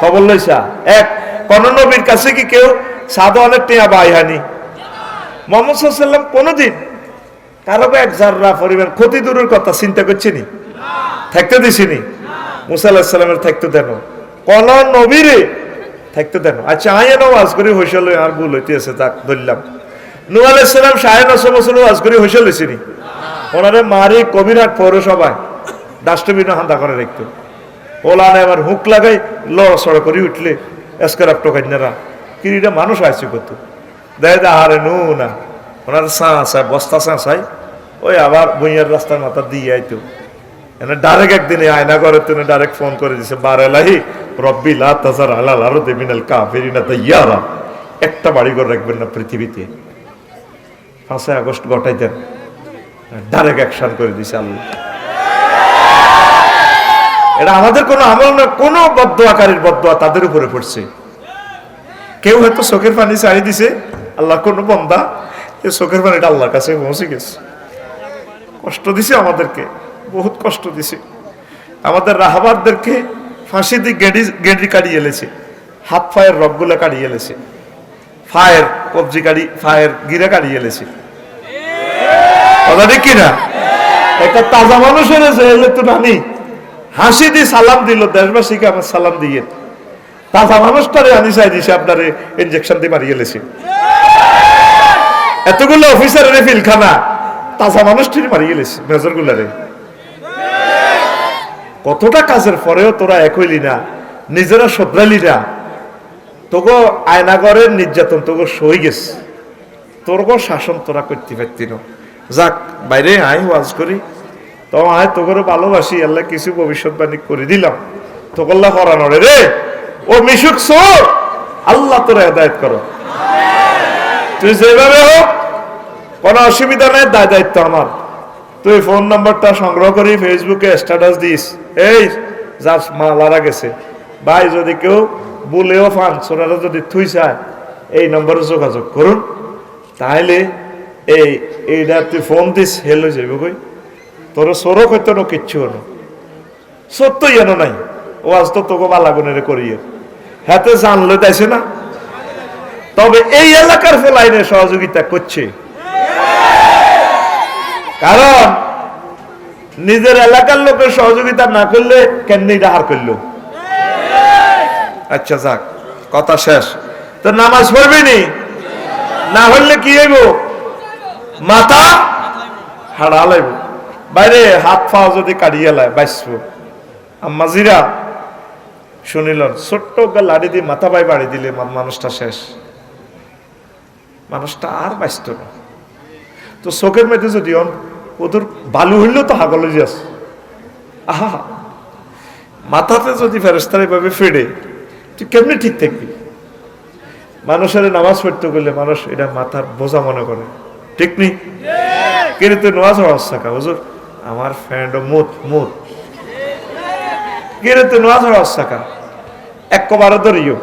খবর লইছা। এক কোন নবীর কাছে কি কেউ সাদা অনেক টেয়া বাই হানি? মোহাম্মদ সাল্লাম কোনোদিন কারও এক জাররা পরিবার ক্ষতি দূরের কথা চিন্তা করছে নি? থাকতে দিছিনি মুসা আল্লাহ সাল্লামের থাকতে দেন। কোন নবীরে থাকতে দেন। আচ্ছা আয় ওয়াজ করে হইসল আর ভুল হইতেছে, যাক, ধরলাম। নু আলাইসালাম সাড়ে নশো বছর ওয়াজ করে হইসল হয়েছিনি ওনারে মারি কবিরাট পৌরসভায়। ডাস্টবিনে হান্দা করে রাখতো। ওলানে আবার হুক লাগাই লড়াচড়া করে উঠলে এসকারাপ টোকাইনারা কিরিটা মানুষ আসছে কত? দেয় আরে নু না। ওনার আছে বস্তা চা চাই। ওই আবার বইয়ের রাস্তার মাথা দিয়ে আইতো। এনে ডাইরেক্ট একদিনে আয়না করে তুমি ডাইরেক্ট ফোন করে দিছে বারেলাহি রব্বি লা তাজার আলাল আরও দেবিনাল কাফিরিনা তাইয়ারা। একটা বাড়ি ঘর রাখবেন না পৃথিবীতে। পাঁচই আগস্ট গটাই দেন ডাইরেক্ট অ্যাকশন করে দিছে আল্লাহ। এটা আমাদের কোনো আমল না, কোনো আকারের বদ্ধ তাদের উপরে পড়ছে। কেউ হয়তো চোখের পানি চাই দিছে আল্লাহ কোনো বন্দা এই চোখের পানিটা আল্লাহর কাছে পৌঁছে গেছে। কষ্ট দিছে আমাদেরকে, বহুত কষ্ট দিছে। আমাদের রাহাবারদেরকে ফাঁসি দিয়ে গেঁড়ি গেঁড়ি কাটিয়ে এলেছে হাত ফায়ের রগগুলো কাটিয়ে এলেছে ফায়ের কবজি কাটি ফায়ের গিরে কাটিয়ে এলেছে কথা কিনা? একটা তাজা মানুষের এলে তো নানি হাসি দিয়ে সালাম দিল, দেশবাসীকে আমার সালাম দিয়ে। তাজা আনি চাই দিছে আপনার ইনজেকশন দিয়ে মারিয়ে এলেছে এতগুলো অফিসারের ফিলখানা তাজা মানুষটির মারিয়ে এলেছে মেজর গুলারে কতটা কাজের পরেও তোরা এক হইলি না, নিজেরা শোধরালি না। তোকে আয়নাগরের নির্যাতন তোকে সই গেছে। তোর শাসন তোরা করতে পারতি না। যাক, বাইরে আয়, ওয়াজ করি। তো আয় তোকে ভালোবাসি, আল্লাহ কিছু ভবিষ্যৎবাণী করে দিলাম। তোকল্লা করানোরে রে ও মিশুক সোর আল্লাহ তোরা হেদায়ত করো। তুই যেভাবে হোক, কোনো অসুবিধা নেই, দায় দায়িত্ব আমার। তুই ফোন নাম্বারটা সংগ্রহ করি, ফেসবুকে স্ট্যাটাস দিস। এই, যার মালারা গেছে। ভাই, যদি কেউ বলেও ফান সোনারা যদি থুই চায়, এই নম্বরে যোগাযোগ করুন। তাহলে এই এইটা তুই ফোন দিস, হেলে যাবে কই? তোর সরো হইতো না কিচ্ছু হলো সত্যই এনো নাই। ও আজ তো তোকে বালাগুনের করিয়ে। হাতে জানলো তাইছে না? তবে এই এলাকার ফেলাইনে সহযোগিতা করছে। কারণ নিজের এলাকার লোকের সহযোগিতা না করলে কেমনি ডাহার করল? আচ্ছা যাক, কথা শেষ। তো নামাজ পড়বি নি? না হলে কি হইব? মাথা হাড়া লাইব বাইরে হাত ফাও যদি কাটিয়ে লাই বাইসব। আম্মা জিরা শুনিলেন ছোট্ট লাড়ি দিয়ে মাথা বাই বাড়ি দিলে মানুষটা শেষ। মানুষটা আর বাঁচত না। তো চোখের মধ্যে যদি ওদের বালু হইলেও তো হাগলে যাস। আহা মাথাতে যদি ফেরস্তার এভাবে ফেড়ে তুই কেমনি ঠিক থাকবি? মানুষের নামাজ পড়তে গেলে মানুষ এটা মাথার বোঝা মনে করে। ঠিক নি? কিন্তু তুই নামাজ হওয়ার থাকা হুজুর। আমার ফ্রেন্ড মুত মুত। কিন্তু তুই নামাজ হওয়ার থাকা এক ধরিও।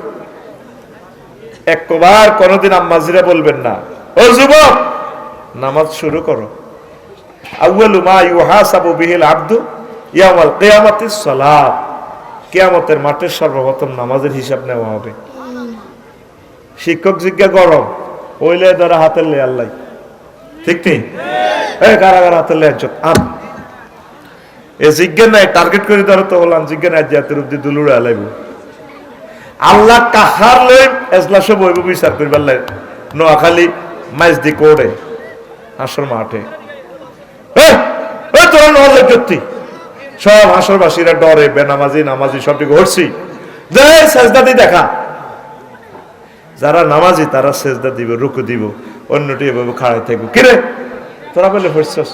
এক কবার কোনোদিন আম্মাজিরা বলবেন না ও যুবক নামাজ শুরু করো। আউয়ালু মা ইউহাসাবু বিহিল আব্দু ইয়াউমাল কিয়ামাতিস সালাত। কিয়ামতের মাঠে সর্বপ্রথম নামাজের হিসাব নেওয়া হবে। শিক্ষক জিজ্ঞা গরম ওইলে ধরা হাতের লে আল্লাহ ঠিক নেই এ কারা কারা হাতের লে আন এ জিজ্ঞা নাই টার্গেট করে ধরো তো হলাম জিজ্ঞা নাই জাতের উদ্দি দুলুড়ে আলাইব। আল্লাহ কাহার লই এজলাসে বইব বিচার করিবার লাই, নোয়াখালী মাইজ দি কোড়ে আসর মাঠে। তোরা নহলে জ্যোতি সব হাসরবাসীরা ডরে, বেনামাজি, নামাজি হরছি যে সেজদাদি দেখা। যারা নামাজি, তারা সেজদা দিব, রুকু দিব, অন্যটি এভাবে খাড়াই থাকব। কিরে? তোরা বলে হরছস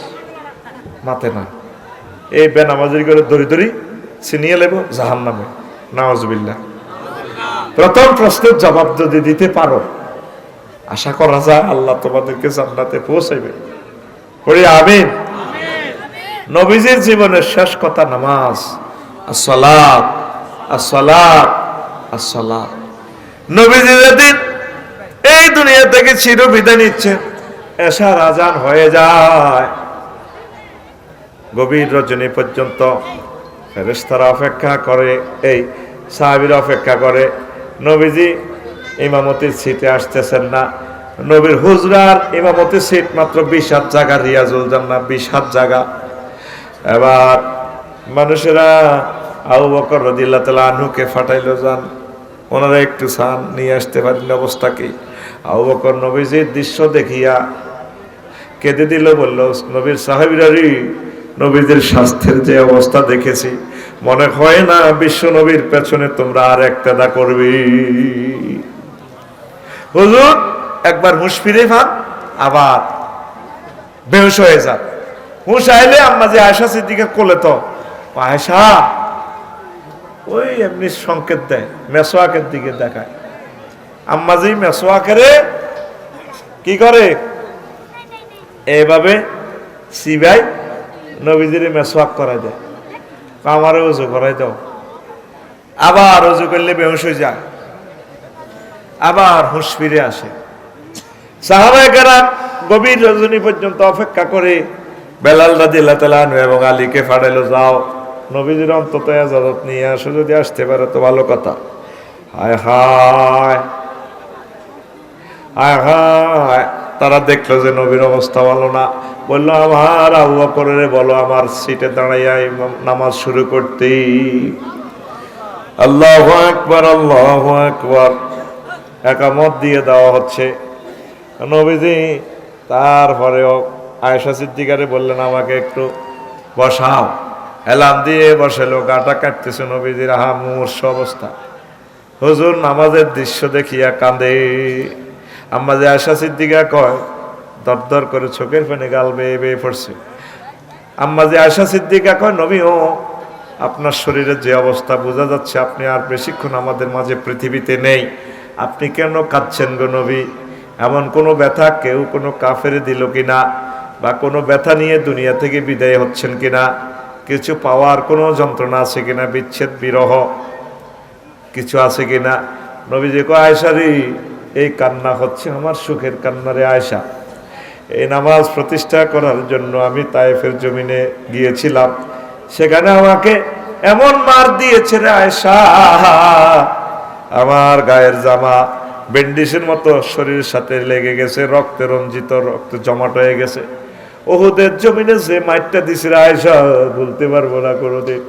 মাতে না। এই বেনামাজির করে দড়ি দড়ি ছিনিয়ে লেব জাহান নামে নামাজবিল্লা প্রথম প্রশ্নের জবাব যদি দিতে পারো, আশা করা যায় আল্লাহ তোমাদেরকে জান্নাতে পৌঁছাইবে। পড়ি আমিন। নবীজির জীবনের শেষ কথা নামাজ। আসসালাত আসসালাত আসসালাত। নবীজি যেদিন এই দুনিয়া থেকে চির বিদায় নিচ্ছে এসার আজান হয়ে যায়। গভীর রজনী পর্যন্ত ফেরেশতারা অপেক্ষা করে, এই সাহাবির অপেক্ষা করে, নবীজি ইমামতির সিটে আসতেছেন না। নবীর হুজরার ইমামতির সিট মাত্র বিশ হাত জায়গা, রিয়াজুল জান্না বিশ হাত জায়গা। এবার মানুষেরা আবু বকর রদিল্লা তালা আনুকে ফাটাইলো, যান। ওনারা একটু সান নিয়ে আসতে পারেন অবস্থা কি? আবু বকর নবীজির দৃশ্য দেখিয়া কেঁদে দিল, বলল, নবীর সাহেবিরারি নবীদের স্বাস্থ্যের যে অবস্থা দেখেছি, মনে হয় না বিশ্ব নবীর পেছনে তোমরা আর একটাদা করবে। হুজুর, একবার হুঁশ ফিরে পান আবার বেহুশ হয়ে যান হুঁশ আইলে আম্মা যে আয়সা সিদ্দিকে কোলে তো আয়সা ওই এমনি সংকেত দেয়, মেসোয়াকের দিকে দেখায়। আম্মাজি মেসোয়াকেরে কি করে? এইভাবে সিবাই নবীজির মেসোয়াক করাই দেয়। আমারও উজু করাই দাও। আবার উজু করলে বেহুশ হয়ে যায়। আবার হুঁশ ফিরে আসে। সাহাবাহিকেরা গভীর রজনী পর্যন্ত অপেক্ষা করে বেলাল রাদিল্লাহ তালানু এবং আলীকে ফাড়াইলো, যাও, নবীজির অন্তত এজাজত নিয়ে আসো, যদি আসতে পারো তো ভালো কথা। হায় হায় হায় হায়। তারা দেখল যে নবীর অবস্থা ভালো না। বলল আমার আবু করে বলো, আমার সিটে দাঁড়াইয়া নামাজ শুরু করতেই আল্লাহ একবার আল্লাহ একবার একামত দিয়ে দেওয়া হচ্ছে। নবীজি তারপরেও আয়েশা সিদ্দিকারে বললেন, আমাকে একটু বসাও। এলাম দিয়ে বসেলো, গাটা কাটতেছে নবীজির আহা মুমূর্ষ অবস্থা। হুজুর, নামাজের দৃশ্য দেখিয়া কাঁদে। আম্মা যে আয়সা সিদ্দিকা কয় দরদর করে চোখের ফেনে গাল বেয়ে বেয়ে পড়ছে। আম্মা যে আয়সা সিদ্দিকা কয় নবী ও আপনার শরীরের যে অবস্থা বোঝা যাচ্ছে, আপনি আর বেশিক্ষণ আমাদের মাঝে পৃথিবীতে নেই। আপনি কেন কাঁদছেন গো নবী? এমন কোনো ব্যথা কেউ কোনো কাফেরে দিল কিনা? বা কোনো ব্যথা নিয়ে দুনিয়া থেকে বিদায় হচ্ছেন কিনা? কিছু পাওয়ার কোনো যন্ত্রণা আছে কিনা? বিচ্ছেদ, বিরহ কিছু আছে কিনা? যে কো আয়সারি এই কান্না হচ্ছে আমার সুখের কান্নারে আয়সা এই নামাজ প্রতিষ্ঠা করার জন্য আমি তায়েফের জমিনে গিয়েছিলাম। সেখানে আমাকে এমন মার দিয়েছে রে আয়সা আমার গায়ের জামা বেন্ডিসের মতো শরীরের সাথে লেগে গেছে, রক্তে রঞ্জিত, রক্ত জমাট হয়ে গেছে। ওহুদের জমিনে যে মাইটটা দিছিল আয়সা বলতে পারব না কোনোদিন।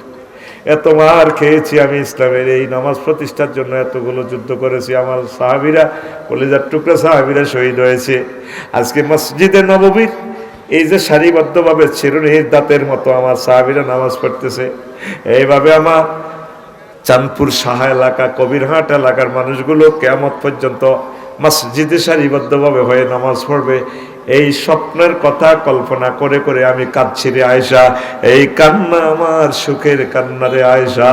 এত মার খেয়েছি আমি ইসলামের এই নামাজ প্রতিষ্ঠার জন্য, এতগুলো যুদ্ধ করেছি আমার সাহাবিরা, কলিজার টুকরা সাহাবিরা শহীদ হয়েছে। আজকে মসজিদে নববীর, এই যে সারিবদ্ধভাবে চিরুনির দাঁতের মতো আমার সাহাবিরা নামাজ পড়তেছে, এইভাবে আমার চাঁদপুর সাহা এলাকা, কবিরহাট এলাকার মানুষগুলো কেমত পর্যন্ত মসজিদে সারিবদ্ধভাবে হয়ে নামাজ পড়বে। এই স্বপ্নের কথা কল্পনা করে করে আমি কাঁদছি রে আয়সা এই কান্না আমার সুখের কান্না রে আয়সা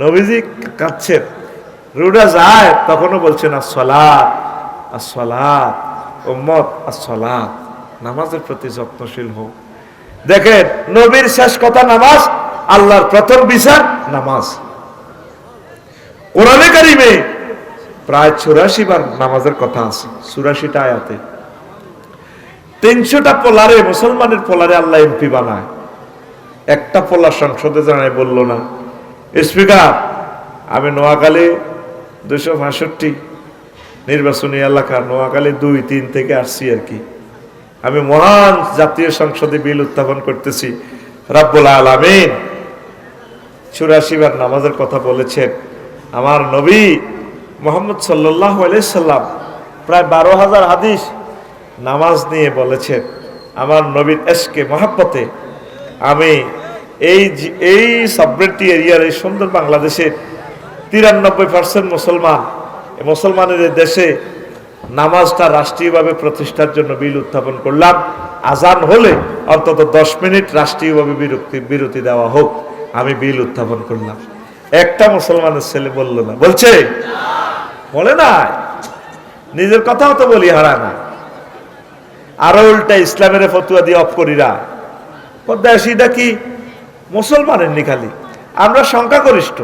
নবীজি কাঁদছেন। রুডা যায়, তখনও বলছেন আসলাত আসলাত উম্মত আসলাত নামাজের প্রতি যত্নশীল হোক দেখেন, নবীর শেষ কথা নামাজ, আল্লাহর প্রথম বিচার নামাজ। কোরআনে কারিমে প্রায় চুরাশি বার নামাজের কথা আছে, চুরাশিটা আয়াতে। তিনশোটা পোলারে, মুসলমানের পোলারে আল্লাহ এমপি বানায়। একটা পোলা সংসদে জানায়, বলল না, স্পিকার, আমি নোয়াখালী দুশো বাষট্টি নির্বাচনী এলাকা, নোয়াখালী দুই, তিন থেকে আসছি আর কি। আমি মহান জাতীয় সংসদে বিল উত্থাপন করতেছি, রাব্বুল আলামিন। চুরাশি বার নামাজের কথা বলেছেন। আমার নবী মোহাম্মদ সাল্লাহ সাল্লাম প্রায় বারো হাজার হাদিস নামাজ নিয়ে বলেছেন, আমার নবীর এসকে মহাব্বতে আমি এই এই সাবরেটি এরিয়ার এই সুন্দর বাংলাদেশের তিরানব্বই পার্সেন্ট মুসলমান মুসলমানের দেশে নামাজটা রাষ্ট্রীয়ভাবে প্রতিষ্ঠার জন্য বিল উত্থাপন করলাম। আজান হলে অন্তত দশ মিনিট রাষ্ট্রীয়ভাবে বিরক্তি, বিরতি দেওয়া হোক, আমি বিল উত্থাপন করলাম। একটা মুসলমানের ছেলে বলল না, বলছে বলে না নিজের কথাও তো বলি, হারা না। আরও উল্টা ইসলামের ফতুয়া দিয়ে অফ করিরা পদ্মাসীটা কি মুসলমানের নি খালি। আমরা সংখ্যাগরিষ্ঠ।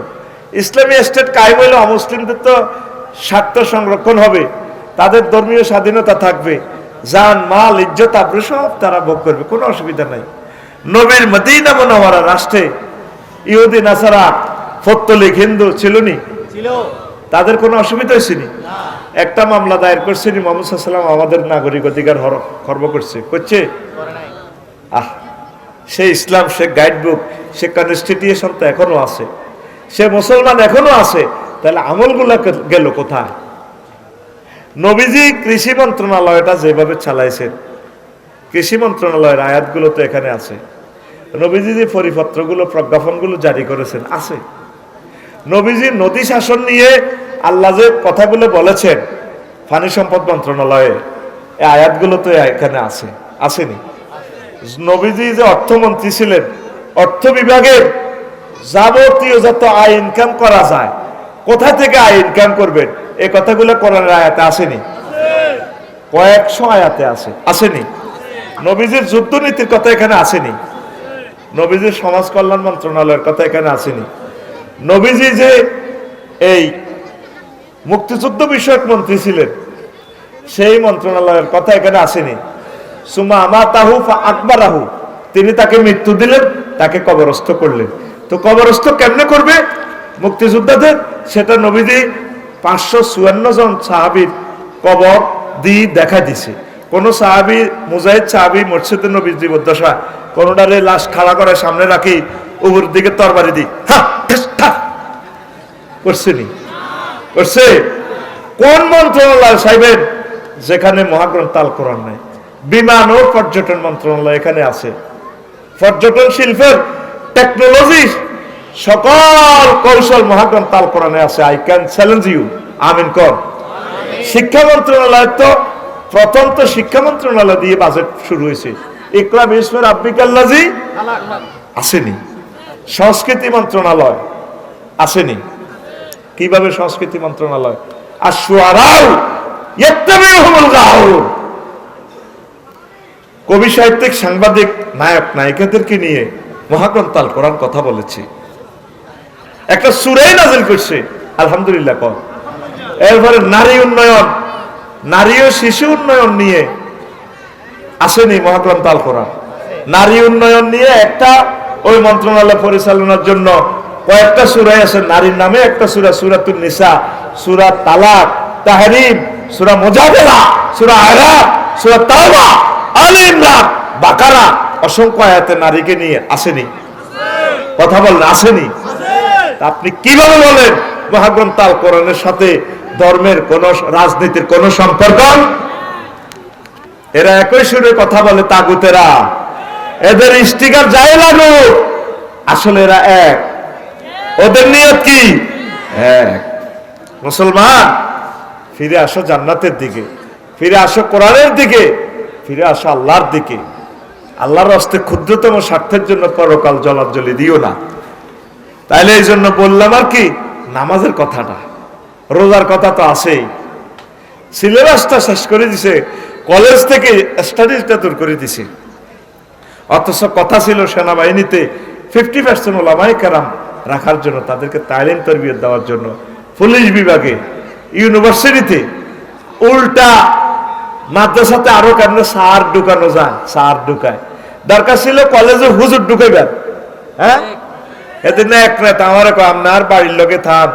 ইসলামী স্টেট কায়েম হইলে অমুসলিমদের তো স্বার্থ সংরক্ষণ হবে। তাদের ধর্মীয় স্বাধীনতা থাকবে। যান মাল, ইজ্জত, আব্রু সব তারা ভোগ করবে। কোনো অসুবিধা নাই। নবীর মদিনা মনোহরা রাষ্ট্রে ইহুদি, নাসারা ফত্তলিক হিন্দু ছিল নি? ছিল। তাদের কোনো অসুবিধা হয়েছিল একটা মামলা দায়ের করছেন মোহাম্মদ সাল্লাম আমাদের নাগরিক অধিকার হর- খর্ব করছে। করছে? আহ সে ইসলাম সে গাইড বুক সে কনস্টিটিউশন তো এখনও আছে। সে মুসলমান এখনও আছে। তাহলে আমলগুলো গেল কোথায়? নবীজি কৃষি মন্ত্রণালয়টা যেভাবে চালাইছেন কৃষি মন্ত্রণালয়ের আয়াতগুলো তো এখানে আছে। নবীজি যে পরিপত্রগুলো প্রজ্ঞাপনগুলো জারি করেছেন আছে। নবীজি নদী শাসন নিয়ে আল্লাহ যে কথাগুলো বলেছেন পানি সম্পদ মন্ত্রণালয়ে, এই আয়াতগুলো তো এখানে আছে, আসেনি। নবীজি যে অর্থমন্ত্রী ছিলেন, অর্থ বিভাগের যাবতীয় যত আয় ইনকাম করা যায়, কোথা থেকে আয় ইনকাম করবেন এই কথাগুলো কোরআনের আয়াতে আসেনি। কয়েকশো আয়াতে আছে, আসেনি। নবীজির যুদ্ধ যুদ্ধনীতির কথা এখানে আসেনি। নবীজির সমাজ কল্যাণ মন্ত্রণালয়ের কথা এখানে আসেনি। নবীজি যে এই মুক্তিযুদ্ধ বিষয়ক মন্ত্রী ছিলেন, সেই মন্ত্রণালয়ের কথা এখানে আসেনি। সুমা আমা তাহু আকবর আহু তিনি তাকে মৃত্যু দিলেন, তাকে কবরস্থ করলেন। তো কবরস্থ কেমনে করবে? মুক্তিযোদ্ধাদের, সেটা নবীজি পাঁচশো চুয়ান্ন জন সাহাবির কবর দিয়ে দেখা দিছে। কোন সাহাবি মুজাহিদ সাহাবি মসজিদে নবীর জীবদ্দশা কোনটারে লাশ খাড়া করে সামনে রাখি উপর দিকে তরবারি দি হা করছে নি? করছে? কোন মন্ত্রণালয় সাহেবের? যেখানে মহাগ্রন্থ আল কোরআন নাই। বিমান ও পর্যটন মন্ত্রণালয় এখানে আছে। পর্যটন শিল্পের টেকনোলজি সকল কৌশল মহাগ্রন্থ আল কোরআনে আছে। আই ক্যান চ্যালেঞ্জ ইউ আমিন কর। শিক্ষা মন্ত্রণালয় তো প্রথম তো শিক্ষা মন্ত্রণালয় দিয়ে বাজেট শুরু হয়েছে। ইকরাম ইসমের আব্বিকাল্লাজি খালাক আসেনি। সংস্কৃতি মন্ত্রণালয় আসেনি। কীভাবে সংস্কৃতি মন্ত্রণালয়? আর সুয়ারাও কবি সাহিত্যিক, সাংবাদিক, নায়ক, নায়িকাদেরকে নিয়ে মহাগ্রন্থ আল কোরআন কথা বলেছে। একটা সুরাই নাজিল করছে, আলহামদুলিল্লাহ কর। এরপরে নারী উন্নয়ন, নারী ও শিশু উন্নয়ন নিয়ে আসেনি মহাগ্রন্থ আল কোরআন। নারী উন্নয়ন নিয়ে একটা ওই মন্ত্রণালয় পরিচালনার জন্য কয়েকটা সুরাই আছে, নারীর নামে একটা সুরা সুরাতুল নিসা, সুরা তালাক, তাহরিম, সুরা মোজাবেলা সুরা আয়রা সুরা তাওবা, আলে বাকারা, অসংখ্য আয়াতে নারীকে নিয়ে আসেনি। কথা বলেন আসেনি? আপনি কীভাবে বলেন? মহাগ্রন্থ আল কোরআনের সাথে ধর্মের কোন, রাজনীতির কোন সম্পর্ক? এরা একই সুরে কথা বলে তাগুতেরা। এদের স্টিকার যাই লাগুক আসলে এরা এক। ওদের নিয়ত কি? এক। মুসলমান, ফিরে আসো জান্নাতের দিকে, ফিরে আসো কোরআনের দিকে, ফিরে আসো আল্লাহর দিকে। আল্লাহর হস্তে ক্ষুদ্রতম স্বার্থের জন্য পরকাল জলাঞ্জলি দিও না। তাইলে এই জন্য বললাম আর কি, নামাজের কথাটা। রোজার কথা তো আছেই। সিলেবাসটা শেষ করে দিছে, কলেজ থেকে স্টাডিজটা দূর করে দিছে। অথচ কথা ছিল সেনাবাহিনীতে ফিফটি পার্সেন্ট ওলামাই কারাম রাখার জন্য তাদেরকে তাইলেন তরবিয়ত দেওয়ার জন্য। পুলিশ বিভাগে ইউনিভার্সিটিতে উল্টা মাদ্রাসাতে আরও কেমন সার ঢুকানো যায় সার ঢুকায়। দরকার ছিল কলেজে হুজুর ঢুকাইবেন হ্যাঁ? এদিন এক রাত আমার আপনার বাড়ির লোকে থাম।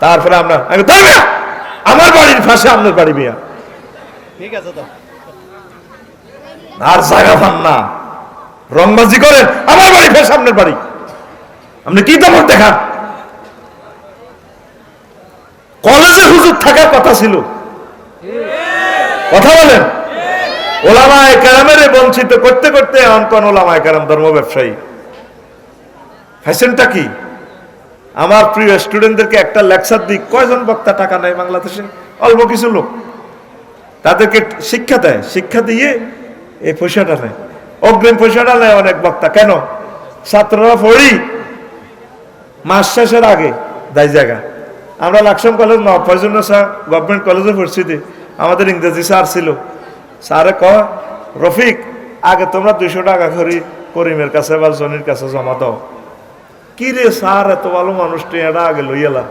তারপরে আমরা আমি ধর মিয়া! আমার বাড়ির পাশে আপনার বাড়ি মিয়া ঠিক আছে তো। আর জায়গা পান না। রংবাজি করেন, আমার বাড়ি ফের সামনের বাড়ি। আপনি কি দমক দেখান? কলেজে হুজুর থাকার কথা ছিল। কথা বলেন। ওলামায় কেরামের বঞ্চিত করতে করতে অঙ্কন ওলামায় কেরাম ধর্ম ব্যবসায়ী। ফ্যাশনটা কি? আমার প্রিয় স্টুডেন্টদেরকে একটা লেকচার দিই, কয়জন বক্তা টাকা নেয় বাংলাদেশে? অল্প কিছু লোক। তাদেরকে শিক্ষা দেয়, শিক্ষা দিয়ে এই পয়সাটা নেয়। অগ্রিম পয়সাটা নেয় অনেক বক্তা। কেন? ছাত্ররা পড়ি মাস শেষের আগে। দায় জায়গা। আমরা লাকসাম কলেজ ন ফয়জুল স্যার। গভর্নমেন্ট কলেজে পড়ছি আমাদের ইংরেজি স্যার ছিল। স্যারে ক রফিক, আগে তোমরা দুইশো টাকা করি করিমের কাছে বা জনির কাছে জমা দাও। কি রে স্যার, এত ভালো মানুষ টেয়ারা আগে লইয়ালা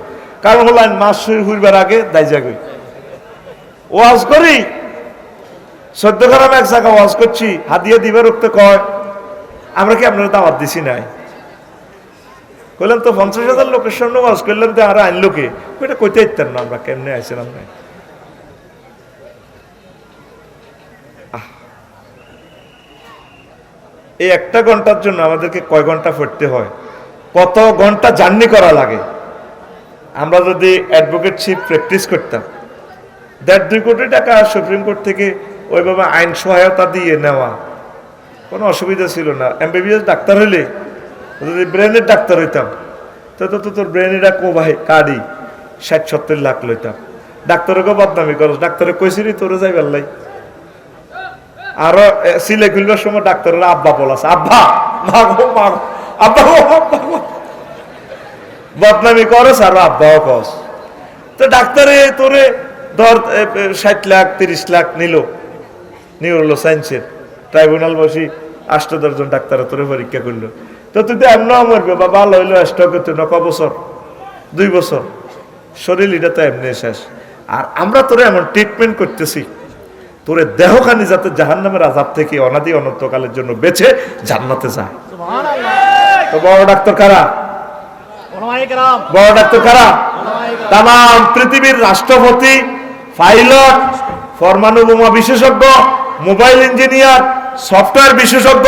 কারণ হলো মাস শুরু হইবার আগে দায় জায়গায় ওয়াজ করি। সদ্য গ্রাম এক জায়গা ওয়াজ করছি, হাদিয়া দিবার উঠতে কয়, আমরা কি আপনার দাওয়াত দিছি নাই? কইলাম তো পঞ্চাশ হাজার লোকের সামনে ওয়াজ করলাম তো আর আইনলো কে ওইটা কইতে ইত্যার না আমরা, কেমনে আইছিলাম না এই একটা ঘণ্টার জন্য আমাদেরকে কয় ঘণ্টা পড়তে হয়? কত ঘণ্টা জার্নি করা লাগে? আমরা যদি অ্যাডভোকেটশিপ প্র্যাকটিস করতাম। দেড় দুই কোটি টাকা সুপ্রিম কোর্ট থেকে ওইভাবে আইন সহায়তা দিয়ে নেওয়া। কোনো অসুবিধা ছিল না। এমবিবিএস ডাক্তার হইলে যদি ব্রেনের ডাক্তার হইতাম, তো তো তোর ব্রেনেরা কো ভাই কাড়ি, ষাট, সত্তর লাখ লইতাম। ডাক্তারকে বদনামি করস, ডাক্তারে কইছিলি তোরে যাই বেল্লাই আরও সিলে খুলবার সময় ডাক্তারের আব্বা বলাস আব্বা, মাগো মাগো, আব্বা বদনামি করস আর আব্বাও কস তো ডাক্তারে তোরে ধর ষাট লাখ, তিরিশ লাখ নিল। নিউরোলো সায়েন্সের ট্রাইব্যুনাল বসি আষ্ট দশজন ডাক্তার তোরে পরীক্ষা করল। তো তুই তো এমন মরবে বা ভালো হইল স্টক তুই ন ক বছর দুই বছর। শরীর এটা তো এমনি শেষ। আর আমরা তোরে এমন ট্রিটমেন্ট করতেছি তোরে দেহখানি যাতে জাহান্নামের আজাব থেকে অনাদি অনন্তকালের জন্য বেছে জান্নাতে যায়। তো বড় ডাক্তার কারা? বড় ডাক্তার কারা? তাম পৃথিবীর রাষ্ট্রপতি পাইলট পরমাণু বোমা বিশেষজ্ঞ মোবাইল ইঞ্জিনিয়ার, সফটওয়্যার বিশেষজ্ঞ,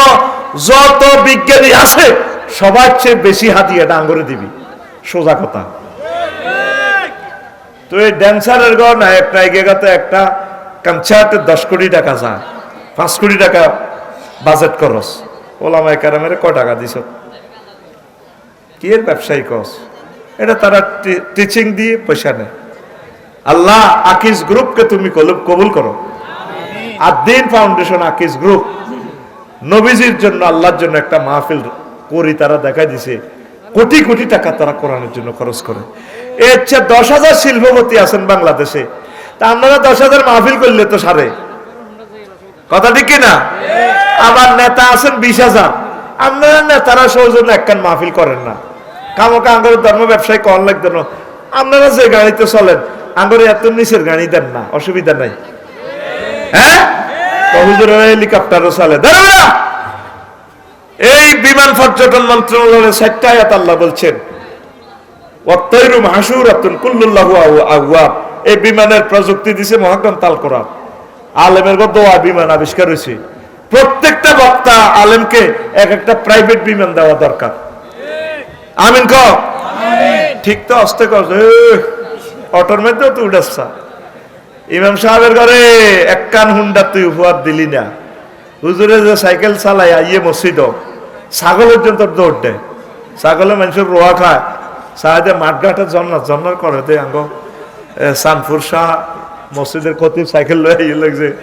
যত বিজ্ঞানী আছে, সবার চেয়ে বেশি হাতিয়ে ডাঙ্গরে দিবি। সোজা কথা। তো এই ড্যান্সারের গড় নায়ক নায়িকাতে একটা কনসার্টে দশ কোটি টাকা যায় পাঁচ কোটি টাকা বাজেট করস ওলামায় কারামের ক টাকা দিছ? কি এর ব্যবসায়ী কস? এটা তারা টিচিং দিয়ে পয়সা নেয়। আল্লাহ আকিস গ্রুপকে তুমি কবুল করো। আর দিন ফাউন্ডেশন আকিস গ্রুপ নবীজির জন্য, আল্লাহর জন্য একটা মাহফিল করি তারা দেখা দিছে। কোটি কোটি টাকা তারা কোরআনের জন্য খরচ করে। এর দশ হাজার শিল্পপতি আছেন বাংলাদেশে। তা আপনারা দশ হাজার মাহফিল করলে তো সারে। কথা ঠিক কিনা? আমার নেতা আছেন বিশ হাজার। আপনারা নেতারা সৌজন্য একখান মাহফিল করেন না। কামকা আঙ্গরের ধর্ম ব্যবসায় কন লাগতো না। আপনারা যে গাড়িতে চলেন, আঙ্গরে এত নিচের গাড়ি দেন না, অসুবিধা নাই। হ্যাঁ? এই বিমান পর্যটন মন্ত্রণালয়ের আল্লাহ বলছেন কোরআন। আলেমের দোয়া বিমান আবিষ্কার হয়েছে। প্রত্যেকটা বক্তা আলেমকে এক একটা প্রাইভেট বিমান দেওয়া দরকার। আমিন ক? ঠিক তো আসতে অটোর মধ্যেও তুই উঠাচ্ছা ইমাম সাহেবের ঘরে এক কান হুন্ডা তুই উপহার দিলি না। হুজুরে যে সাইকেল চালাই আইয়ে মসজিদ। ছাগলের জন্য তোর দৌড় দেয়। ছাগলে মানুষের রোয়া খায়। সাহায্যে মাঠঘাটে জন্নার জন্নার করে দে আঙ্গ। এ, সানপুর শাহ মসজিদের খতিব সাইকেল লয়ে ইয়ে লাগছে।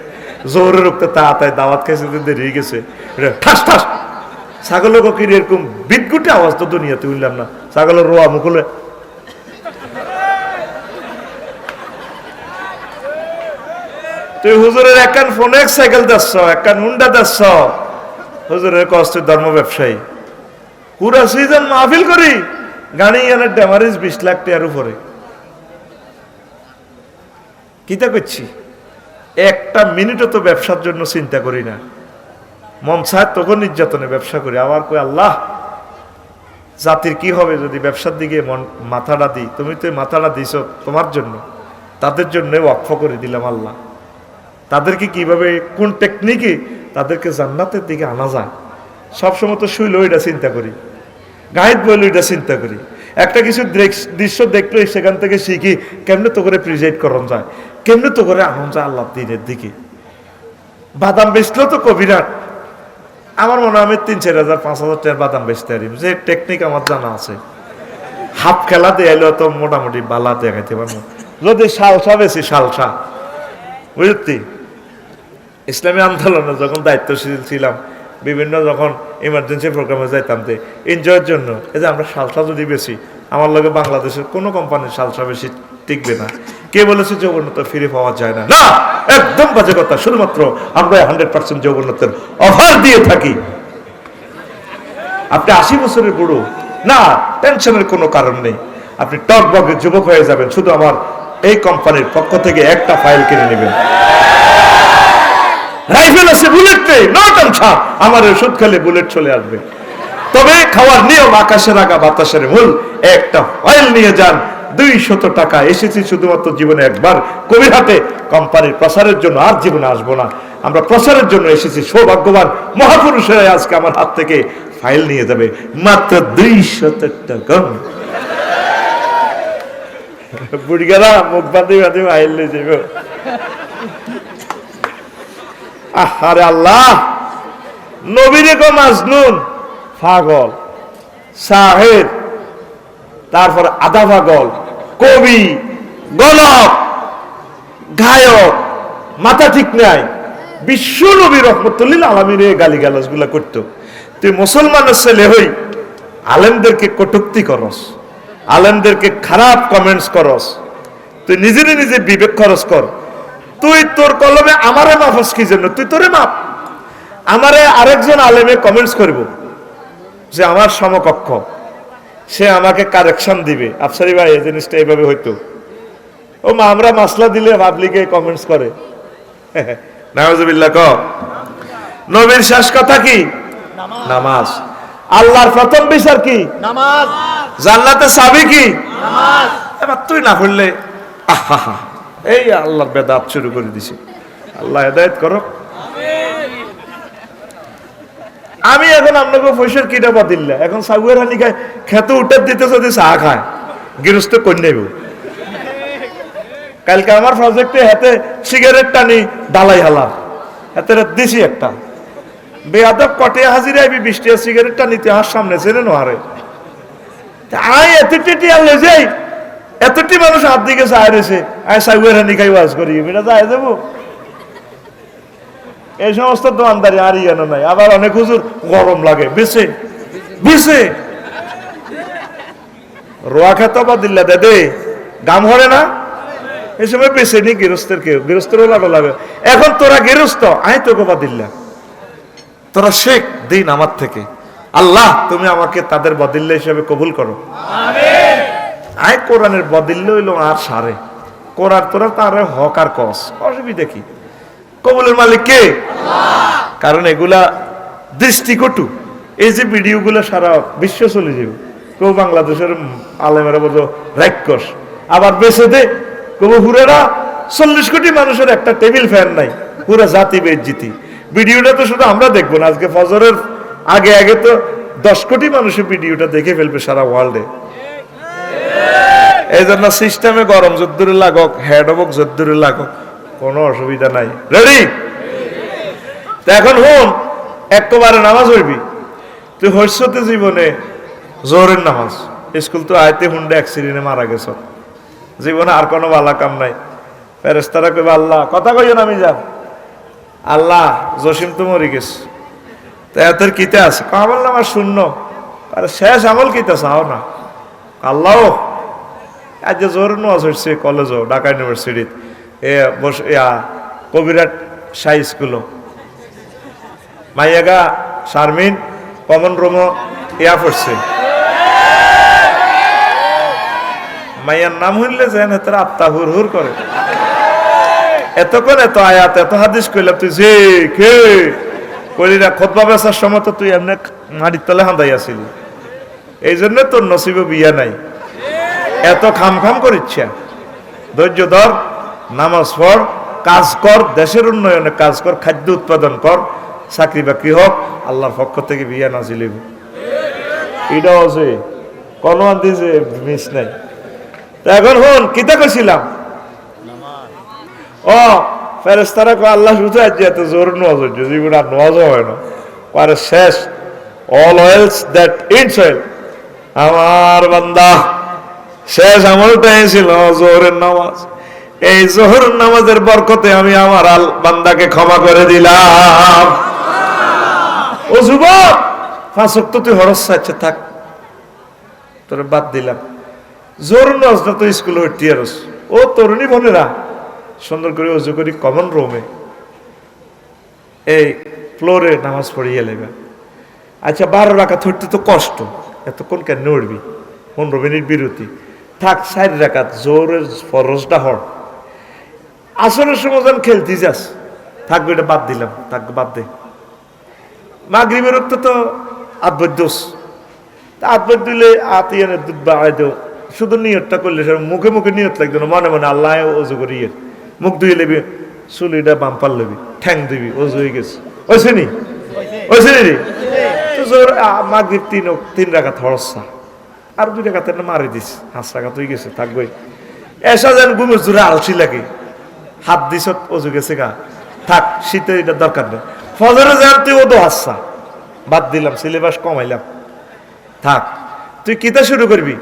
জোরে রুখতে তাড়াতাড়ি দাওয়াত খাইছে তো দেরি গেছে। ঠাস ঠাস। ছাগলের কিনে এরকম বিদ্যুটে আওয়াজ তো দুনিয়াতে উঠলাম না। ছাগলের রোয়া মুখলে তুই হুজুরের একখান ফোনে সাইকেল দেখছ একখান হুন্ডা দেখছ হুজুরের কষ্ট ধর্ম ব্যবসায়ী। পুরা সিজন মাহফিল করি, গাড়ি এনে ড্যামারেজ বিশ লাখ টাকার উপরে। কিতা করছি? একটা মিনিটও তো ব্যবসার জন্য চিন্তা করি না। মন চায় তখন নির্যাতনে ব্যবসা করি। আবার কই আল্লাহ, জাতির কি হবে যদি ব্যবসার দিকে মন মাথাটা দিই? তুমি তো মাথাটা দিছ তোমার জন্য। তাদের জন্য ওয়াকফ করে দিলাম আল্লাহ। তাদেরকে কীভাবে, কোন টেকনিকে তাদেরকে জান্নাতের দিকে আনা যায়? সবসময় তো শুইল এটা চিন্তা করি। গাইড বইল এটা চিন্তা করি। একটা কিছু দৃশ্য দেখলে সেখান থেকে শিখি, কেমনে তো করে প্রিজাইড করন যায়? কেমনে তো করে আনন্দ যায় আল্লাহ দিনের দিকে? বাদাম বেচলেও তো কবিরাট আমার মনে হয় আমি তিন, চার হাজার, পাঁচ হাজার টাকার বাদাম বেচতে পারি। যে টেকনিক আমার জানা আছে। হাফ খেলা দিয়ে এলেও তো মোটামুটি বালা দেখাইতে পারব। যদি সালসা বেশি সালসা বুঝলি? ইসলামী আন্দোলনে যখন দায়িত্বশীল ছিলাম, বিভিন্ন যখন ইমার্জেন্সি প্রোগ্রামে যাইতাম তে এনজয়ের জন্য, এই যে আমরা সালসা যদি বেশি আমার লগে বাংলাদেশের কোনো কোম্পানির সালসা বেশি টিকবে না। কে বলেছে যৌবনতা ফিরে পাওয়া যায় না? না! একদম বাজে কথা। শুধুমাত্র আমরা হান্ড্রেড পার্সেন্ট যৌবনতার অফার দিয়ে থাকি। আপনি আশি বছরের বুড়ো। না টেনশনের কোনো কারণ নেই। আপনি টক বগে যুবক হয়ে যাবেন। শুধু আমার এই কোম্পানির পক্ষ থেকে একটা ফাইল কিনে নেবেন। রাইফেল আছে, বুলেট নেই নো টেনশন আমার ওষুধ খেলে বুলেট চলে আসবে। তবে খাওয়ার নিয়ম, আকাশের আগা, বাতাসের মূল, একটা ফাইল নিয়ে যান। দুই শত টাকা, এসেছি শুধুমাত্র জীবনে একবার। কবির হাতে কোম্পানির প্রসারের জন্য আর জীবনে আসব না। আমরা প্রসারের জন্য এসেছি, সৌভাগ্যবান মহাপুরুষেরা আজকে আমার হাত থেকে ফাইল নিয়ে যাবে। মাত্র দুই শত টাকা। বুড়িগারা, মুখ বাঁধি বাঁধি ফাইল নিয়ে যাবে। আরে আল্লাহ। নবীরে গো মাজনুন। পাগল। সাহেব তারপর আধা পাগল। কবি। গলক গায়ক। মাথা ঠিক নাই। বিশ্ব নবী রহমতুল্লিল আলমীর গালি গালাজগুলা করতো। তুই মুসলমানের ছেলে হই, আলেমদেরকে কটুক্তি করস। আলেমদেরকে খারাপ কমেন্টস করস। তুই নিজেরে নিজে বিবেক খরচ কর। তুই তোর কলমে আমারে মাফস কি জন্য? তুই তোরে মাপ আমারে আরেকজন আলেমে কমেন্টস করব যে আমার সমকক্ষ। সে আমাকে কারেকশন দিবে। আফসারি ভাই এই জিনিসটা এইভাবে হইতো। ও মা আমরা মাসলা দিলে পাবলিকে কমেন্টস করে। নামাজবিল্লা ক। নবীর শেষ কথা কি? নামাজ। আল্লাহর প্রথম বিচার কি? নামাজ। জান্নাতে চাবি কি? নামাজ। এবার তুই না পড়লে আহা। এই আল্লাহর বেদাত শুরু করে দিছে। আল্লাহ হেদায়ত করো আমি এখন আপনাকে পয়সার কিটা বাদিল্লা এখন সাগুয়ের হানি খায়, খেতে উঠে দিতে যদি চা খায়, গৃহস্থ কন্যাইব কালকে আমার প্রজেক্টে হাতে সিগারেট টানি ডালাই হালার হাতে দিছি একটা। বেয়াদব কটে হাজিরা আইবি, বৃষ্টি সিগারেট টানি আমার সামনে ছেড়ে নোয়ারে আই এতটি আনলে যাই এতটি মানুষ হাত দিকে চায় রয়েছে, আয় সাইবার খাই ওয়াজ করি এটা যায় দেবো। এই সমস্ত দোয়ানদারি আর ইয়ানো নাই। আবার অনেক হুজুর গরম লাগে বেছে বেছে রোয়া খেত বা দিল্লা দে গাম হরে না? এই সময় বেছে নি গৃহস্থের কেউ গৃহস্থেরও লাগো লাগে। এখন তোরা গৃহস্থ, আয় তোকে বা দিল্লা। তোরা শেখ, দিন আমার থেকে। আল্লাহ, তুমি আমাকে তাদের বদিল্লা হিসেবে কবুল করো। আয় কোরআনের বদিল্লা হইল আর সারে। কোরআন তোরা তার হক আর কস। অসুবিধা কি? কবুলের মালিক কে? কারণ এগুলা দৃষ্টিকটু। এই যে ভিডিওগুলো সারা বিশ্ব চলে যাবে। কেউ বাংলাদেশের আলেমেরা বোঝো রাক্ষস আবার বেছে দে। কেউ হুরেরা চল্লিশ কোটি মানুষের একটা টেবিল ফ্যান নাই। পুরো জাতি বেজ্জিতি। ভিডিওটা তো শুধু আমরা দেখব না আজকে ফজরের আগে আগে তো দশ কোটি মানুষের ভিডিওটা দেখে ফেলবে সারা ওয়ার্ল্ডে এই জন্য সিস্টেমে গরম যদ্দুরে লাগক হেড হবক যদ্দুরে লাগক। কোনো অসুবিধা নাই। রেডি এখন হুন, একবারে নামাজ হইবি। তুই হস্যতে জীবনে জোরের নামাজ। স্কুল তো আয়তে হুন্ডে অ্যাক্সিডেন্টে মারা গেছ। জীবনে আর কোনো বালা কাম নাই। ফেরেস্তারা কইবা, আল্লাহ, কথা কইও না আমি যান আল্লাহ, জসিম তো মরি গেছে। তা এতের কিতে আছে? আমল নামাজ শূন্য। আর, শেষ আমল কিতে চাও না। আল্লাহ আজ যে জোর নোয়াজ হচ্ছে কলেজও ঢাকা ইউনিভার্সিটিত এ বস, ইয়া, কবিরাট সাই স্কুলও। মাইয়াগা, শারমিন কমন রুম, ইয়া পড়ছে। মাইয়ার নাম হইলে যেন এত আত্মা হুর হুর করে। এতক্ষণ এত আয়াত, এত হাদিস কইলাম, তুই যে কে? কইলি না, খোদবা বেচার সময় তো তুই এমনি মাটির তলে হাঁদাই আসিলি এই জন্য তোর নসিবে বিয়া নাই। এত খাম খাম করিচ্ছা ধৈর্য ধর, নামাজ পড়, কাজ কর, দেশের উন্নয়নে কাজ কর, খাদ্য উৎপাদন কর, চাকরি বাকরি হোক, আল্লাহর পক্ষ থেকে বিয়া নাজিল এটাও আছে, কোনো দিছে মিস নাই। তা এখন হন, কিতা কইছিলাম? ও ফেরেস্তারা কয়, আল্লাহ শুধু আজ এত জোর নোয়াজ হচ্ছে জীবন আর নোয়াজও হয় না। পরে শেষ all oils that it's oil আমার বান্দা শেষ আমলটাই ছিল জোহরের নামাজ। এই জোহরের নামাজের বরকতে আমি আমার আল বান্দাকে ক্ষমা করে দিলাম। ও যুবক তো তুই হরস চাচ্ছে থাক। তোর বাদ দিলাম। জোর নামাজটা তো স্কুলে আরস ও তরুণী বোনেরা, সুন্দর করে উজু করি কমন রুমে এই ফ্লোরে নামাজ পড়িয়ে লেবে। আচ্ছা বারো রাখা ধরতে তো কষ্ট। এতক্ষণ কেন উঠবি? পনেরো মিনিট বিরতি। থাক সাইড রাখাত, জোরের ফরজটা হর আসরের সময় যখন খেলতে যাস। থাকবে এটা বাদ দিলাম। থাক, বাদ দে। মাগরিবের তো তা আতবার দিলে আতি এনে দুধ বাড়াই দেও শুধু নিয়তটা করলে সে মুখে মুখে নিয়ত লাগতো না, মনে মনে আল্লাহ অজু করি ইয়ে। মুখ ধুয়ে লেবি, চুলিটা বাম্পার লেবি, ঠ্যাং দিবি অজু হয়ে গেছে। ওইছে নি? ওইছে নি? রে? তিন তিন রাখা থরসা আর দুই টাকা তেনা মারি দিস হাঁস টাকা তুই গেছে, থাকবই। এসা যেন ঘুমে জোরে আলসি লাগে। হাত দিস অজু গেছে গা। থাক, শীতে এটা দরকার নেই। ফজরে যান তুই ওদো হাসা বাদ দিলাম সিলেবাস কমাইলাম। থাক, তুই কিতা শুরু করবি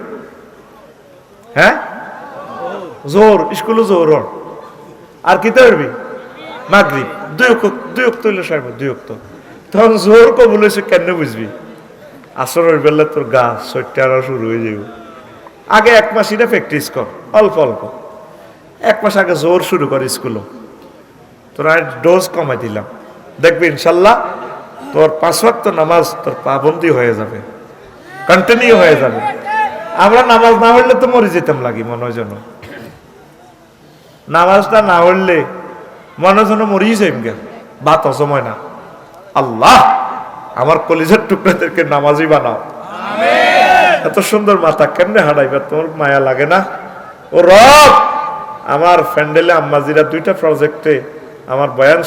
হ্যাঁ জোর স্কুলে জোর আর কিতা করবি মাগরিব দুই দুই অক্ত হইলে সাহেব দুই অক্ত তখন জোর কবুল হয়েছে কেন বুঝবি? আসরের বেলা তোর গা আরও শুরু হয়ে যাবে আগে এক মাস এটা প্র্যাকটিস কর, অল্প অল্প। এক মাস আগে জোর শুরু কর স্কুলে তোরা ডোজ কমাই দিলাম। দেখবি ইনশাল্লাহ তোর পাঁচ ওয়াক্ত নামাজ তোর পাবন্দি হয়ে যাবে। কন্টিনিউ হয়ে যাবে। আমরা নামাজ না হইলে তো মরে যেতাম লাগি, মনে যেন। নামাজটা না হইলে মনে যেন মরেই যাইম গে। বাত অসময় না। আল্লাহ! আমার কলিজার টুকরাদেরকে নামাজি বানাও। এত সুন্দর মাথা কেমনে হারাইবে তোর মায়া লাগে না? ও রব! আমার ফ্যান্ডেলে আম্মাজিরা দুইটা প্রজেক্টে আমার বয়ান